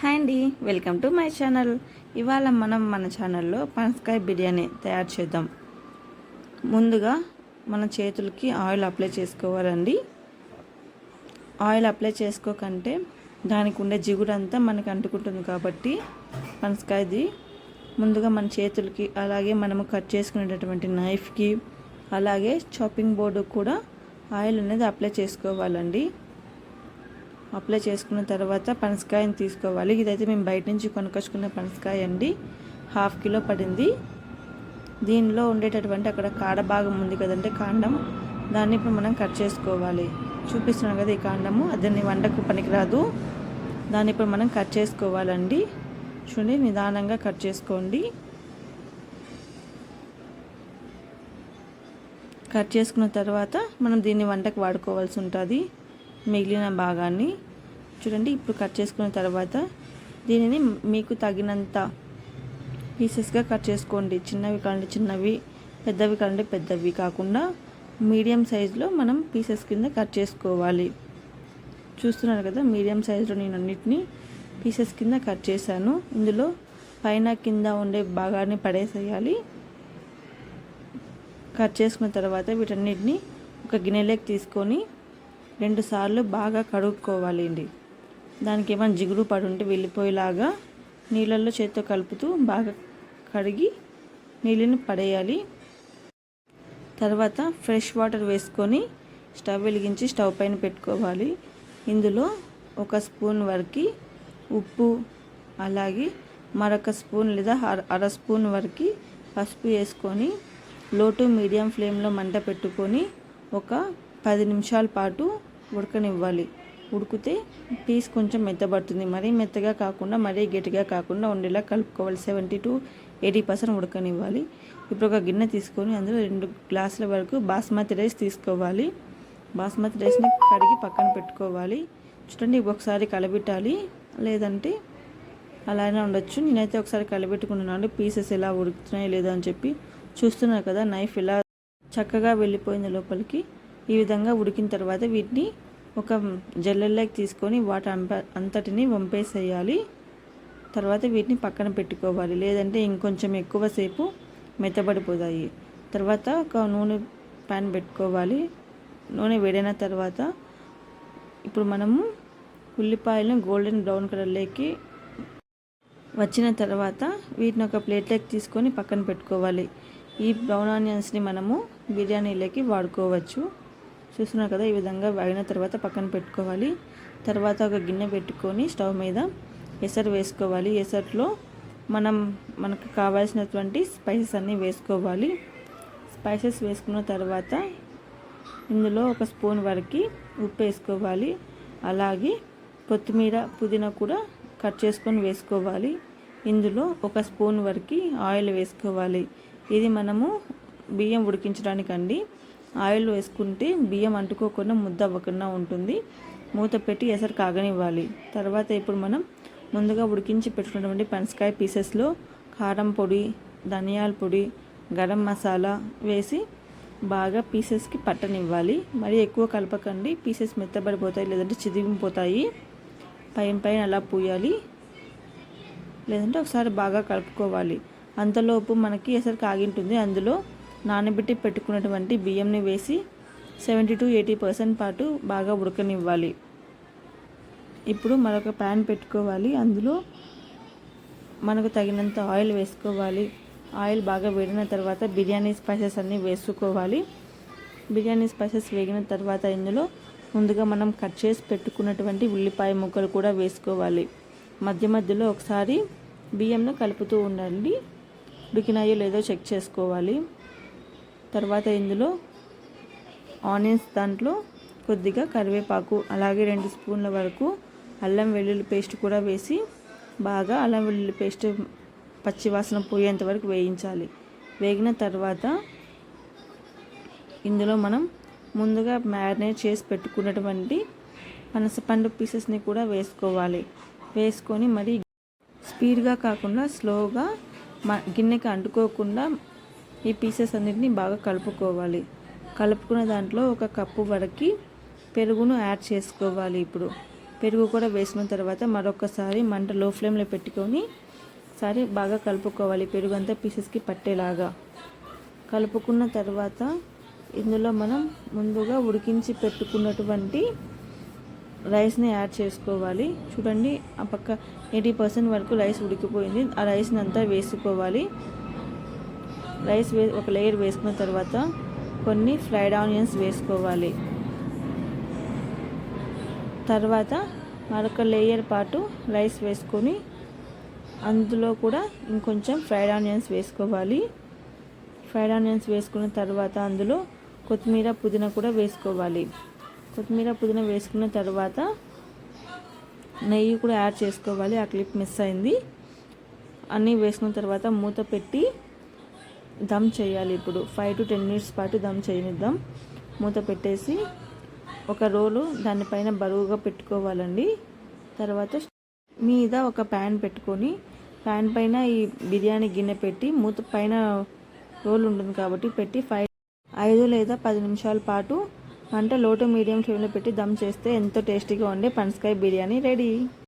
Hi అండి welcome to my channel. ఇవాళ మనం మన ఛానల్లో పనసకాయ బిర్యానీ తయారు చేద్దాం. ముందుగా మన చేతులకి ఆయిల్ అప్లై చేసుకోవాలండి. ఆయిల్ అప్లై చేసుకోకంటే దానికి ఉండే జిగుడంతా మనకు అంటుకుంటుంది కాబట్టి పనసకాయది ముందుగా మన చేతులకి అలాగే మనము కట్ చేసుకునేటటువంటి నైఫ్కి అలాగే చాపింగ్ బోర్డు కూడా ఆయిల్ అనేది అప్లై చేసుకోవాలండి. అప్లై చేసుకున్న తర్వాత పనసకాయని తీసుకోవాలి. ఇదైతే మేము బయట నుంచి కొనుకొచ్చుకున్న పనసకాయ అండి. హాఫ్ కిలో పడింది. దీనిలో ఉండేటటువంటి అక్కడ కాడ భాగం ఉంది కదంటే కాండం. దాన్ని ఇప్పుడు మనం కట్ చేసుకోవాలి. చూపిస్తున్నాం కదా ఈ కాండము. అదని వంటకు పనికిరాదు. దాన్ని ఇప్పుడు మనం కట్ చేసుకోవాలండి. చూడండి నిదానంగా కట్ చేసుకోండి. కట్ చేసుకున్న తర్వాత మనం దీన్ని వంటకు వాడుకోవాల్సి ఉంటుంది. మిగిలిన భాగాన్ని చూడండి ఇప్పుడు కట్ చేసుకున్న తర్వాత దీనిని మీకు తగినంత పీసెస్గా కట్ చేసుకోండి. చిన్నవి కాండి చిన్నవి పెద్దవి కాండి పెద్దవి కాకుండా మీడియం సైజులో మనం పీసెస్ కింద కట్ చేసుకోవాలి. చూస్తున్నారు కదా మీడియం సైజులో నేను అన్నిటినీ పీసెస్ కింద కట్ చేశాను. ఇందులో పైన కింద ఉండే భాగాన్ని పడేసేయాలి. కట్ చేసుకున్న తర్వాత వీటన్నిటిని ఒక గిన్నెలోకి తీసుకొని రెండుసార్లు బాగా కడుక్కోవాలండి. దానికి ఏమైనా జిగురు పడి ఉంటే వెళ్ళిపోయేలాగా నీళ్ళల్లో చేత్తో కలుపుతూ బాగా కడిగి నీళ్ళని పడేయాలి. తర్వాత ఫ్రెష్ వాటర్ వేసుకొని స్టవ్ వెలిగించి స్టవ్ పైన పెట్టుకోవాలి. ఇందులో ఒక స్పూన్ వరకు ఉప్పు అలాగే మరొక స్పూన్ లేదా అర స్పూన్ వరకు పసుపు వేసుకొని లో టు మీడియం ఫ్లేమ్లో మంట పెట్టుకొని ఒక పది నిమిషాల పాటు ఉడకనివ్వాలి. ఉడికితే పీస్ కొంచెం మెత్తబడుతుంది. మరీ మెత్తగా కాకుండా మరీ గట్టిగా కాకుండా ఉండేలా కలుపుకోవాలి. సెవెంటీ టు ఎయిటీ పర్సెంట్ ఉడకనివ్వాలి. ఇప్పుడు ఒక గిన్నె తీసుకొని అందులో రెండు గ్లాసుల వరకు బాస్మతి రైస్ తీసుకోవాలి. బాస్మతి రైస్ని కడిగి పక్కన పెట్టుకోవాలి. చూడండి ఒకసారి కలబెట్టాలి. లేదంటే అలానే ఉండొచ్చు. నేనైతే ఒకసారి కలబెట్టుకున్నాను. పీసెస్ ఎలా ఉడుకుతున్నాయి లేదా అని చెప్పి చూస్తున్నారు కదా నైఫ్ ఇలా చక్కగా వెళ్ళిపోయింది లోపలికి. ఈ విధంగా ఉడికిన తర్వాత వీటిని ఒక జల్లెల్లోకి తీసుకొని వాటి అంప అంతటిని వంపేసేయాలి. తర్వాత వీటిని పక్కన పెట్టుకోవాలి. లేదంటే ఇంకొంచెం ఎక్కువసేపు మెత్తబడిపోతాయి. తర్వాత ఒక నూనె ప్యాన్ పెట్టుకోవాలి. నూనె వేడైన తర్వాత ఇప్పుడు మనము ఉల్లిపాయలను గోల్డెన్ బ్రౌన్ కలర్లోకి వచ్చిన తర్వాత వీటిని ఒక ప్లేట్లోకి తీసుకొని పక్కన పెట్టుకోవాలి. ఈ బ్రౌన్ ఆనియన్స్ని మనము బిర్యానీలోకి వాడుకోవచ్చు. చూస్తున్నారు కదా ఈ విధంగా వాగిన తర్వాత పక్కన పెట్టుకోవాలి. తర్వాత ఒక గిన్నె పెట్టుకొని స్టవ్ మీద ఎసరు వేసుకోవాలి. ఎసరులో మనం మనకు కావాల్సినటువంటి స్పైసెస్ అన్నీ వేసుకోవాలి. స్పైసెస్ వేసుకున్న తర్వాత ఇందులో ఒక స్పూన్ వరకు ఉప్పు వేసుకోవాలి. అలాగే కొత్తిమీర పుదీనా కూడా కట్ చేసుకొని వేసుకోవాలి. ఇందులో ఒక స్పూన్ వరకు ఆయిల్ వేసుకోవాలి. ఇది మనము బియ్యం ఉడికించడానికండి. ఆయిల్ వేసుకుంటే బియ్యం అంటుకోకుండా ముద్ద అవ్వకుండా ఉంటుంది. మూత పెట్టి ఎసరు కాగనివ్వాలి. తర్వాత ఇప్పుడు మనం ముందుగా ఉడికించి పెట్టుకున్నటువంటి పనసకాయ పీసెస్లో కారం పొడి ధనియాల పొడి గరం మసాలా వేసి బాగా పీసెస్కి పట్టనివ్వాలి. మరి ఎక్కువ కలపకండి. పీసెస్ మెత్తబడిపోతాయి లేదంటే చిదిగిపోతాయి పైన పైన అలా పూయాలి. లేదంటే ఒకసారి బాగా కలుపుకోవాలి. అంతలోపు మనకి ఎసరు కాగింటుంది. అందులో నానబెట్టి పెట్టుకున్నటువంటి బియ్యంని వేసి సెవెంటీ టు ఎయిటీ పర్సెంట్ పాటు బాగా ఉడకనివ్వాలి. ఇప్పుడు మరొక ప్యాన్ పెట్టుకోవాలి. అందులో మనకు తగినంత ఆయిల్ వేసుకోవాలి. ఆయిల్ బాగా వేడిన తర్వాత బిర్యానీ స్పైసెస్ అన్నీ వేసుకోవాలి. బిర్యానీ స్పైసెస్ వేగిన తర్వాత ఇందులో ముందుగా మనం కట్ చేసి పెట్టుకున్నటువంటి ఉల్లిపాయ ముక్కలు కూడా వేసుకోవాలి. మధ్య మధ్యలో ఒకసారి బియ్యంను కలుపుతూ ఉండండి. ఉడికినాయో లేదో చెక్ చేసుకోవాలి. తర్వాత ఇందులో ఆనియన్స్ దాంట్లో కొద్దిగా కరివేపాకు అలాగే రెండు స్పూన్ల వరకు అల్లం వెల్లుల్లి పేస్ట్ కూడా వేసి బాగా అల్లం వెల్లుల్లి పేస్ట్ పచ్చివాసన పోయేంత వరకు వేయించాలి. వేగిన తర్వాత ఇందులో మనం ముందుగా మ్యారినేట్ చేసి పెట్టుకున్నటువంటి పనసపండు పీసెస్ని కూడా వేసుకోవాలి. వేసుకొని మరి స్పీడ్గా కాకుండా స్లోగా గిన్నెకి అంటుకోకుండా ఈ పీసెస్ అన్నిటిని బాగా కలుపుకోవాలి. కలుపుకున్న దాంట్లో ఒక కప్పు వరకు పెరుగును యాడ్ చేసుకోవాలి ఇప్పుడు. పెరుగు కూడా వేసుకున్న తర్వాత మరొకసారి మంట లో ఫ్లేమ్లో పెట్టుకొని సారి బాగా కలుపుకోవాలి. పెరుగు అంతా పీసెస్కి పట్టేలాగా. కలుపుకున్న తర్వాత ఇందులో మనం ముందుగా ఉడికించి పెట్టుకున్నటువంటి రైస్ని యాడ్ చేసుకోవాలి. చూడండి ఆ పక్క ఎయిటీ పర్సెంట్ వరకు రైస్ ఉడికిపోయింది. ఆ రైస్ని అంతా వేసుకోవాలి. రైస్ వే ఒక లేయర్ వేసుకున్న తర్వాత కొన్ని ఫ్రైడ్ ఆనియన్స్ వేసుకోవాలి. తర్వాత మరొక లేయర్ పాటు రైస్ వేసుకొని అందులో కూడా ఇంకొంచెం ఫ్రైడ్ ఆనియన్స్ వేసుకోవాలి. ఫ్రైడ్ ఆనియన్స్ వేసుకున్న తర్వాత అందులో కొత్తిమీర పుదీనా కూడా వేసుకోవాలి. కొత్తిమీర పుదీనా వేసుకున్న తర్వాత నెయ్యి కూడా యాడ్ చేసుకోవాలి. ఆ క్లిప్ మిస్ అయింది. అన్నీ వేసుకున్న తర్వాత మూత పెట్టి దమ్ చేయాలి ఇప్పుడు. ఫైవ్ టు టెన్ మినిట్స్ పాటు దమ్ చేయనిద్దాం. మూత పెట్టేసి ఒక రోలు దానిపైన బరువుగా పెట్టుకోవాలండి. తర్వాత మీద ఒక ప్యాన్ పెట్టుకొని ప్యాన్ పైన ఈ బిర్యానీ గిన్నె పెట్టి మూత పైన రోల్ ఉంటుంది కాబట్టి పెట్టి ఫైవ్ ఐదు లేదా పది నిమిషాల పాటు మంట లోటు మీడియం ఫ్లేమ్లో పెట్టి దమ్ చేస్తే ఎంతో టేస్టీగా ఉండే పనసకాయ బిర్యానీ రెడీ.